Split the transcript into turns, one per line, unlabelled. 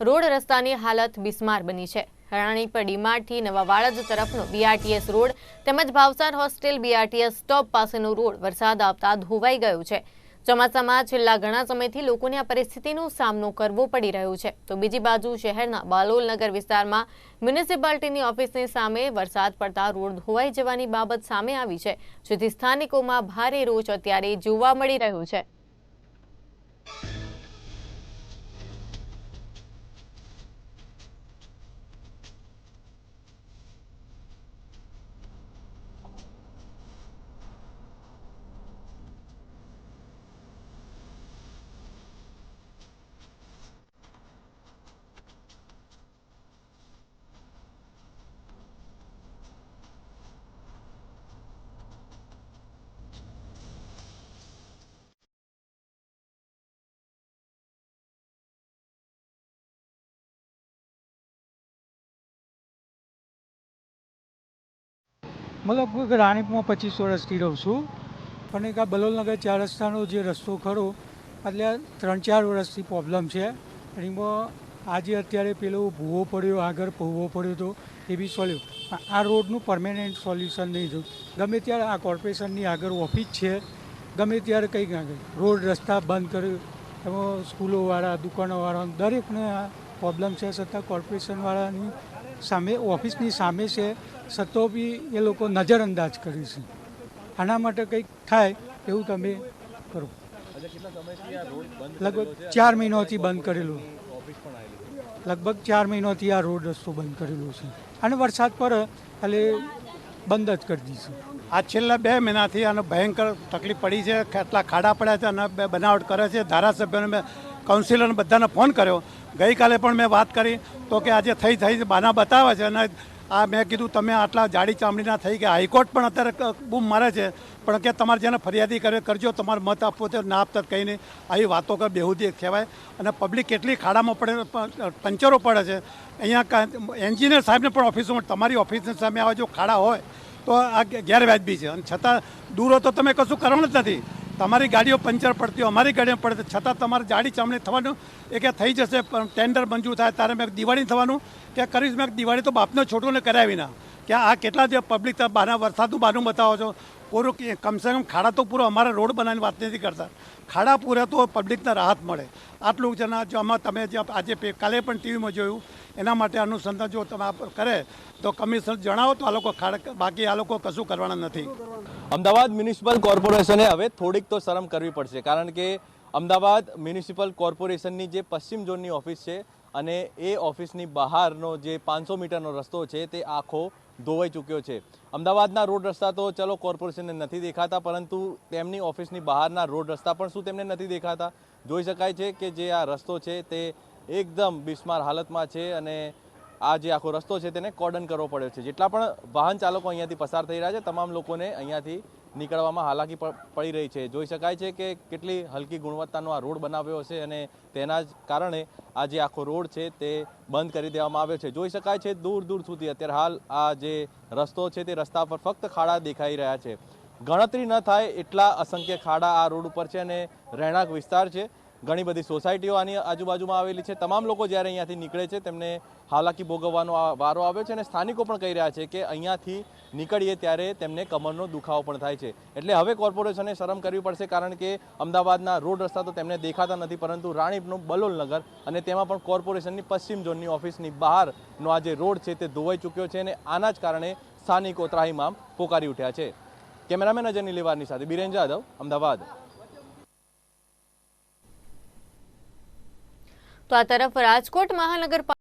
Road રસ્તાની હાલત બિસ્માર બની છે. હરાણી પર ડીમાર્ટથી નવા વાળજ તરફનો બીઆરટીએસ રોડ તેમજ ભાવસાર હોસ્ટેલ બીઆરટીએસ સ્ટોપ પાસેનો રોડ વરસાદ આવતા ધોવાઈ ગયો છે. ચોમાસામાં છેલ્લા ઘણા સમયથી લોકોને આ પરિસ્થિતિનો સામનો કરવો પડી રહ્યો છે. તો બીજી બાજુ શહેરના બાલોલ નગર વિસ્તારમાં મ્યુનિસિપાલિટીની ઓફિસની સામે વરસાદ પડતા રોડ ધોવાઈ જવાની બાબત સામે આવી છે. જેથી સ્થાનિકોમાં ભારે રોષ અત્યારે જોવા મળી રહ્યો છે.
લગભગ રાણીપમાં પચીસ વર્ષથી રહું છું, પણ એક આ બલોલનગર ચાર રસ્તાનો જે રસ્તો ખરો, એટલે ત્રણ ચાર વર્ષથી પ્રોબ્લેમ છે. એમાં આજે અત્યારે પેલો ભૂવો પડ્યો, આગળ ભૂવો પડ્યો હતો એ બી સોલ્વ આ રોડનું પરમેનન્ટ સોલ્યુશન નહીં થયું. ગમે ત્યારે આ કોર્પોરેશનની આગળ ઓફિસ છે, ગમે ત્યારે કંઈક આગળ. રોડ, રસ્તા બંધ કર્યો, એમાં સ્કૂલોવાળા દુકાનોવાળા દરેકને આ પ્રોબ્લેમ છે, છતાં કોર્પોરેશનવાળાની સામે, ઓફિસની સામે છે છતાં બી એ લોકો નજરઅંદાજ કરે છે. આના માટે કંઈક થાય એવું તમે કરો. લગભગ ચાર મહિનાથી બંધ કરેલું. લગભગ ચાર મહિનાથી આ રોડ રસ્તો બંધ કરેલો છે. અને વરસાદ પર, એટલે બંધ જ કરી દઈશું
આ છેલ્લા બે મહિનાથી આનો ભયંકર તકલીફ પડી છે. કેટલા ખાડા પડ્યા છે અને બનાવટ કરે છે. ધારાસભ્યોને મેં, કાઉન્સિલરને બધાને ફોન કર્યો. ગઈકાલે પણ મેં વાત કરી તો કે આજે થઈ થઈ બાના બતાવે છે અને આ મેં કીધું તમે આટલા જાડી ચામડીના થઈ ગયા. હાઈકોર્ટ પણ અત્યારે બૂમ મારે છે. પણ કે તમારે જેને ફરિયાદી કરે કરજો, તમારે મત આપવો તો ના આપતા કંઈ નહીં. આવી વાતો કર, બેહુદી કહેવાય. અને પબ્લિક કેટલી ખાડામાં પડે પંચરો પડે છે. અહીંયા એન્જિનિયર સાહેબને પણ ઓફિસોમાં, તમારી ઓફિસની સામે આવા જો ખાડા હોય, તો આ ગેરવાજબી છે. અને છતાં દૂર હો તો તમે કશું કરવાનું જ નથી. તમારી ગાડીઓ પંચર પડતી હોય, અમારી ગાડીઓ પડે છતાં તમારે જાડી ચામડી થવાનું એ કે થઈ જશે, પણ ટેન્ડર મંજૂર થાય ત્યારે મેં દિવાળી થવાનું કે કરીશ મેં દિવાળી તો બાપને છોટોને કરાવી ના. કે આ કેટલા જે પબ્લિક બાના વરસાદનું બાનું બતાવો છો. પૂરું કમસે કમ ખાડા તો પૂરો અમારે રોડ બનાવવાની વાત નથી કરતા. ખાડા પૂરે તો પબ્લિકને રાહત મળે. આટલું જ જો આમાં તમે જે આજે કાલે પણ ટીવીમાં જોયું, એના માટે અનુસંધાન જો તમે આ કરે, તો કમિશનર જણાવો તો આ લોકો ખાડા બાકી આ લોકો કશું કરવાના નથી.
અમદાવાદ મ્યુનિસિપલ કોર્પોરેશને હવે થોડીક તો શરમ કરવી પડશે, કારણ કે અમદાવાદ મ્યુનિસિપલ કોર્પોરેશનની જે પશ્ચિમ ઝોનની ઓફિસ છે અને એ ઓફિસની બહારનો જે પાંચસો મીટરનો રસ્તો છે તે આખો ધોવાઈ ચૂક્યો છે. અમદાવાદના રોડ રસ્તા તો ચલો કોર્પોરેશનને નથી દેખાતા, પરંતુ તેમની ઓફિસની બહારના રોડ રસ્તા પણ શું તેમને નથી દેખાતા? જોઈ શકાય છે કે જે આ રસ્તો છે તે એકદમ બિસ્માર હાલતમાં છે અને આ જે આખો રસ્તો છે તેને કોર્ડન કરવો પડ્યો છે. જેટલા પણ વાહન ચાલકો અહીંયાથી પસાર થઈ રહ્યા છે, તમામ લોકોને અહીંયાથી નીકળવામાં હાલાકી પડી રહી છે. જોઈ શકાય છે કે કેટલી હલકી ગુણવત્તાનો આ રોડ બનાવ્યો છે અને તેના જ કારણે આ જે આખો રોડ છે તે બંધ કરી દેવામાં આવ્યો છે. જોઈ શકાય છે દૂર દૂર સુધી અત્યારે હાલ આ જે રસ્તો છે તે રસ્તા પર ફક્ત ખાડા દેખાઈ રહ્યા છે. ગણતરી ન થાય એટલા અસંખ્ય ખાડા આ રોડ ઉપર છે અને રહેણાંક વિસ્તાર છે. ઘણી બધી સોસાયટીઓ આની આજુબાજુમાં આવેલી છે. તમામ લોકો જ્યારે અહીંયાથી નીકળે છે, તેમને હાલાકી ભોગવવાનો આ વારો આવ્યો છે અને સ્થાનિકો પણ કહી રહ્યા છે કે અહીંયાથી નીકળીએ ત્યારે તેમને કમરનો દુખાવો પણ થાય છે. એટલે હવે કોર્પોરેશને શરમ કરવી પડશે કારણ કે અમદાવાદના રોડ રસ્તા તો તેમને દેખાતા નથી, પરંતુ રાણીપનું બલોલ નગર અને તેમાં પણ કોર્પોરેશનની પશ્ચિમ ઝોનની ઓફિસની બહારનો આ જે રોડ છે તે ધોવાઈ ચૂક્યો છે અને આના જ કારણે સ્થાનિકો ત્રાહીમામ પોકારી ઉઠ્યા છે. કેમેરામેન અજય નિલેવારની સાથે બિરેન જાદવ, અમદાવાદ.
તો આ તરફ રાજકોટ મહાનગરપાલિકા